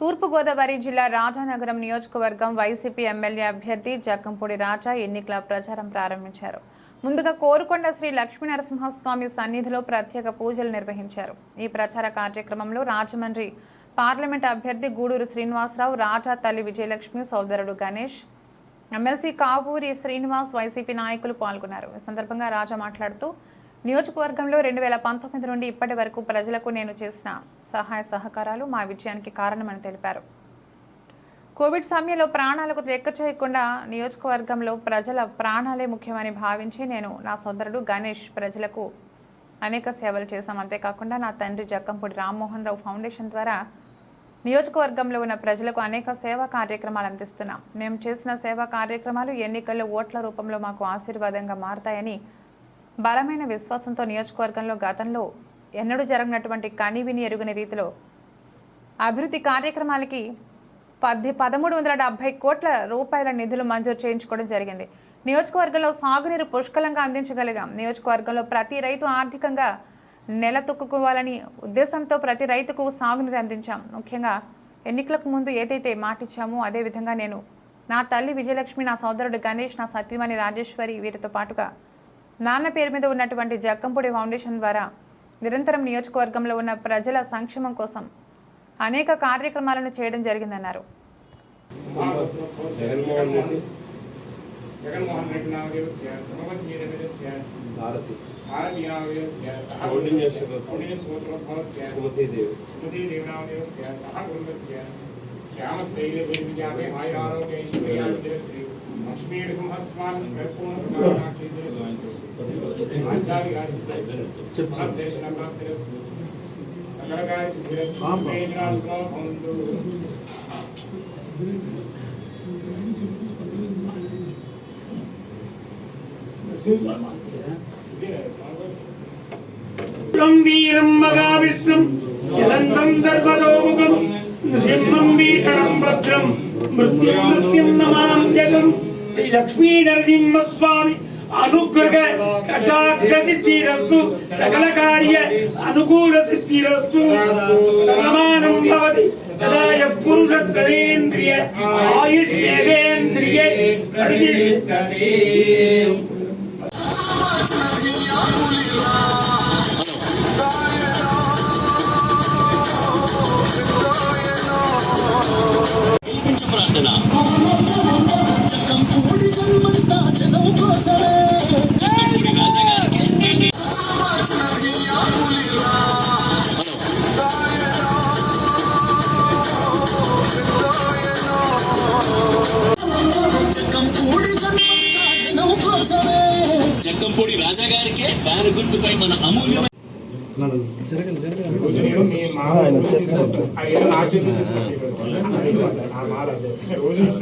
తూర్పుగోదావరి జిల్లా రాజానగరం నియోజకవర్గం YCP MLA అభ్యర్థి జక్కంపూడి రాజా ఎన్నికల ప్రచారం ప్రారంభించారు. ముందుగా కోరుకొండ శ్రీ లక్ష్మీనరసింహస్వామి సన్నిధిలో ప్రత్యేక పూజలు నిర్వహించారు. ఈ ప్రచార కార్యక్రమంలో రాజమండ్రి పార్లమెంట్ అభ్యర్థి గూడూరు శ్రీనివాసరావు రాజా తల్లి విజయలక్ష్మి సోదరుడు గణేష్ ఎమ్మెల్సీ కావూరి శ్రీనివాస్ వైసీపీ నాయకులు పాల్గొన్నారు. ఈ సందర్భంగా రాజా మాట్లాడుతూ నియోజకవర్గంలో రెండు వేల పంతొమ్మిది నుండి ఇప్పటి వరకు ప్రజలకు నేను చేసిన సహాయ సహకారాలు మా విజయానికి కారణమని తెలిపారు. కోవిడ్ సమయంలో ప్రాణాలకు లెక్క చేయకుండా నియోజకవర్గంలో ప్రజల ప్రాణాలే ముఖ్యమని భావించి నేను నా సోదరుడు గణేష్ ప్రజలకు అనేక సేవలు చేశాం. అంతేకాకుండా నా తండ్రి జక్కంపూడి రామ్మోహన్ రావు ఫౌండేషన్ ద్వారా నియోజకవర్గంలో ఉన్న ప్రజలకు అనేక సేవా కార్యక్రమాలు అందిస్తున్నాం. మేము చేసిన సేవా కార్యక్రమాలు ఎన్నికల్లో ఓట్ల రూపంలో మాకు ఆశీర్వాదంగా మారతాయని బలమైన విశ్వాసంతో నియోజకవర్గంలో గతంలో ఎన్నడూ జరగనటువంటి కనివిని ఎరుగని రీతిలో అభివృద్ధి కార్యక్రమాలకి పద్దె పదమూడు వందల డెబ్బై కోట్ల రూపాయల నిధులు మంజూరు చేయించుకోవడం జరిగింది. నియోజకవర్గంలో సాగునీరు పుష్కలంగా అందించగలిగాం. నియోజకవర్గంలో ప్రతి రైతు ఆర్థికంగా నెలతొక్కుకోవాలని ఉద్దేశంతో ప్రతి రైతుకు సాగునీరు అందించాం. ముఖ్యంగా ఎన్నికలకు ముందు ఏదైతే మాటిచ్చామో అదేవిధంగా నేను నా తల్లి విజయలక్ష్మి నా సోదరుడు గణేష్ నా సత్యమణి రాజేశ్వరి వీరితో పాటుగా నాన్న పేరు మీద ఉన్నటువంటి జక్కంపూడి ఫౌండేషన్ ద్వారా నిరంతరం నియోజకవర్గంలో ఉన్న ప్రజల సంక్షేమం కోసం అనేక కార్యక్రమాలను చేయడం జరిగిందన్నారు జగన్మోహన్ లక్ష్మీ సింహస్వామి வீரம் மகாவிஷ்ணம் ஜலந்தம் சர்வதோமுகம் நிருசிம்மம் வீகரம் பத்ரம் மிருத்யம் நிருத்யம் நமாம் ஜெகம் ஸ்ரீ லக்ஷ்மி நரசிம்ம சுவாமி మృత్యుం అనుగ్రహ కటాక్ష సకల కార్య అనుకూల సిద్ధిరస్తు సమానం భవతి తదాయ పురుష సదేంద్రియ ఆయుష్ేంద్రియ ప్రతిష్టతే ప్రార్థన. చక్కం చక్కంపూడి రాజా గారికి ఫ్యాన్ గుర్తుపై మన అమూల్యమైన రోజు.